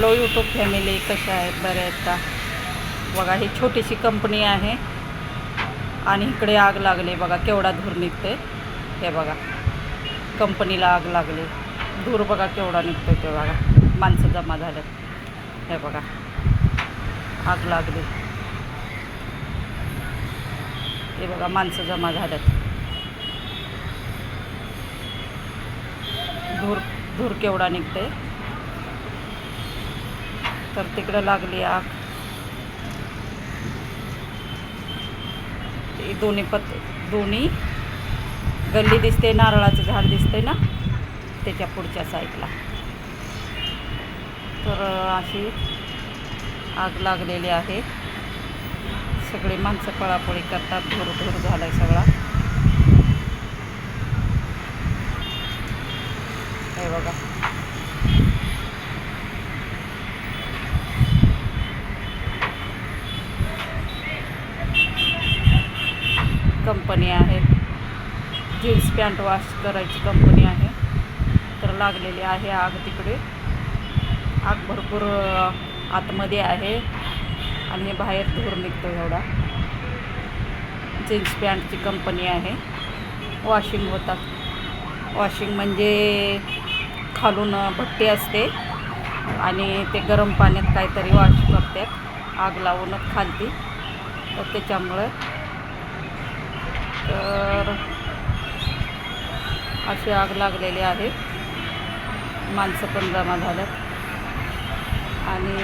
Hello YouTube family कशा आहेत? बऱ्या आहेत का? बघा ही छोटीशी कंपनी आहे. आणि इकडे आग लागली बघा केवढा धूर निघते हे बघा कंपनीला आग लागली. धूर बघा केवढा निघतो ते बघा. माणसं जमा झाल्यात. हे बघा आग लागली. हे बघा माणसं जमा झाल्यात. धूर धूर केवढा निघते तर तिकडं लागली आग. दोन्ही पत दोन्ही गल्ली दिसते नारळाचं झाड दिसते ना त्याच्या पुढच्या साईडला. तर अशी आग लागलेली आहे. सगळी माणसं पळापळी करतात धूर धूर झाला आहे सगळा. हे बघा. कंपनी आहे. जीन्स पॅन्ट वॉश करायची कंपनी आहे. तर लागलेली आहे आग तिकडे. आग भरपूर आतमध्ये आहे. आणि हे बाहेर धूर निघतो एवढा. जीन्स पॅन्टची कंपनी आहे. वॉशिंग होतात. वॉशिंग म्हणजे खालून भट्टी असते. आणि ते गरम पाण्यात काहीतरी वॉश करतात. आग लावूनच खालती. तर त्याच्यामुळं तर अशी आग लागलेली आहे. माणसं पण जमा झाल्यात. आणि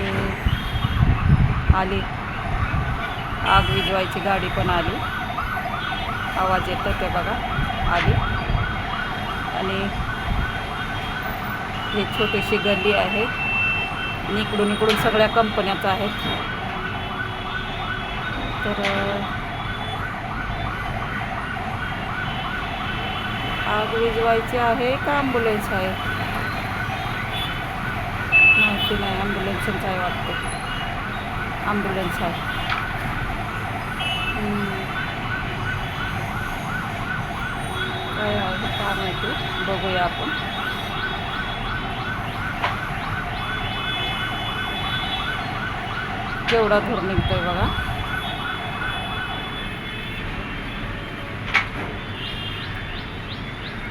आली. आग विजवायची गाडी पण आली. आवाज येतो ते बघा. आली. आणि ही छोटीशी गल्ली आहे. इकडून इकडून सगळ्या कंपन्याच आहेत. तर आग विजवायची आहे का ॲम्ब्युलन्स आहे? माहिती नाही ॲम्ब्युलन्सच आहे वाटतं. ॲम्ब्युलन्स आहे. काय आहे? का माहिती? बघूया आपण. केवढा धूर निघतोय बघा.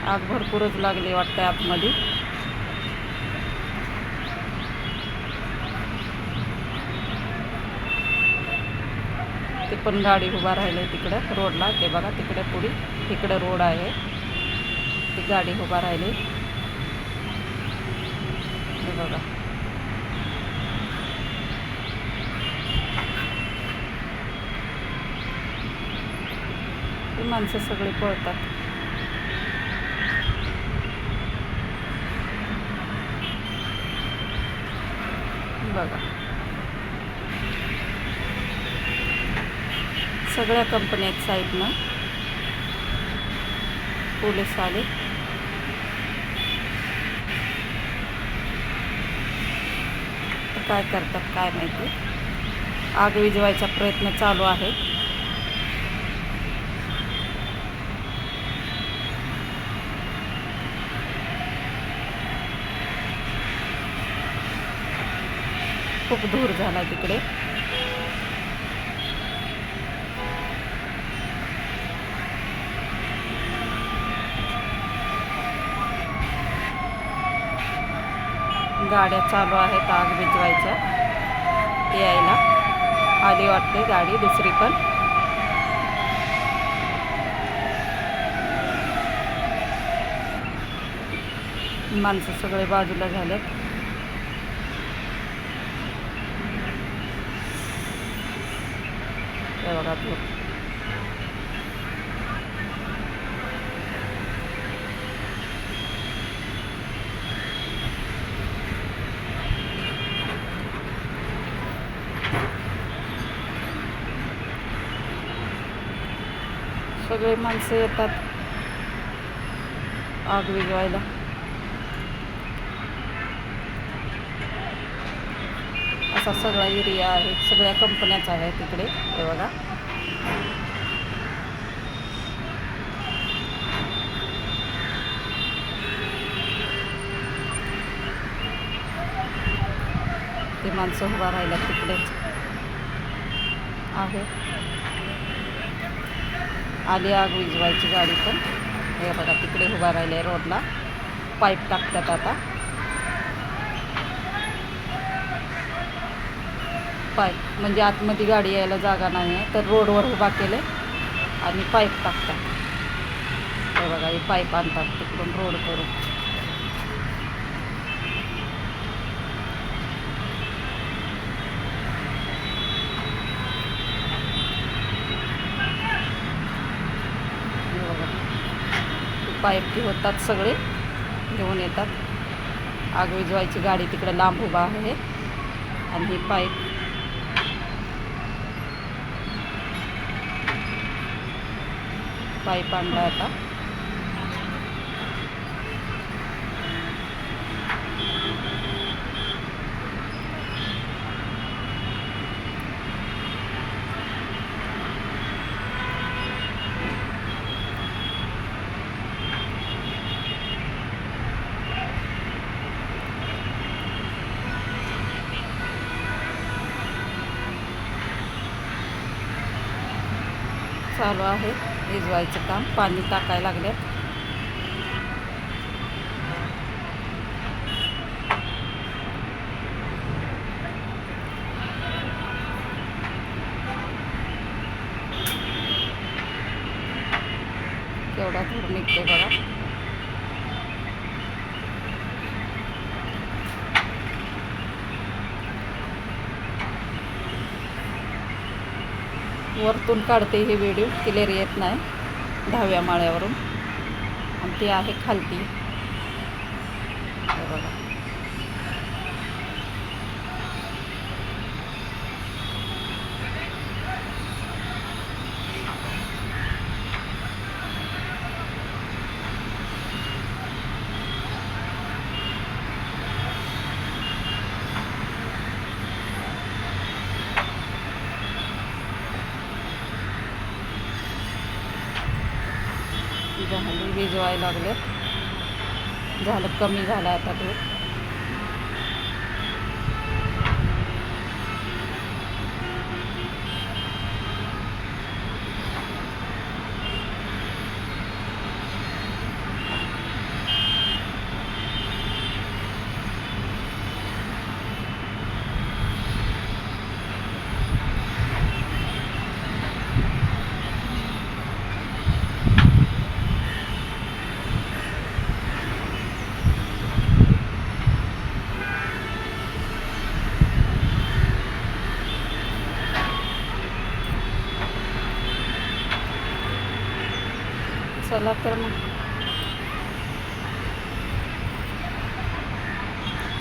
आग भरपूरच लागली वाटतं आतमध्ये. ते पण गाडी उभा राहिली तिकडं रोडला. ते बघा तिकडे पुढे तिकडं रोड आहे. ती गाडी उभा राहिली. हे बघा. ती माणसं सगळी पळतात. बघा. सगळ्या कंपन्या आहेत साईडनं पोलीस आले. तर काय करतात काय माहिती? आग विजवायचा प्रयत्न चालू आहे. खूप धूर झाला तिकडे. गाड्या चालू आहेत आग भिजवायच्या यायला आली वाटते गाडी दुसरी पण. माणसं सगळे बाजूला झालेत. हे बघा धूर सगळे माणसं येतात आग असा सगळा एरिया आहे. सगळ्या कंपन्याच आहे तिकडे. हे बघा. ते माणसं उभा राहिला तिकडेच आहे. आली आग विजवायची गाडी पण. हे बघा तिकडे उभा राहिले रोडला. पाईप टाकतात आता. पाईप म्हणजे आतमध्ये गाडी यायला जागा नाही आहे तर रोडवर उभा केले आणि पाईप टाकतात हे बघा हे पाईप आणतात तिकडून रोड करून. पाईप जे होतात सगळे घेऊन येतात. आग विजवायची गाडी तिकडे लांब उभा आहे आणि ही पाईप पाईप आणला आता चालू आहे भिजवायचं काम पाणी टाकायला लागले केवढा धूर निघते बघा वरतून काढते ही व्हिडिओ. क्लिअर येत नाही. दहाव्या माळ्यावरून. आणि ती आहे खालती. हे बघा. झाली विजवायला लागले झालं कमी झालं आता दूध. चला तर मग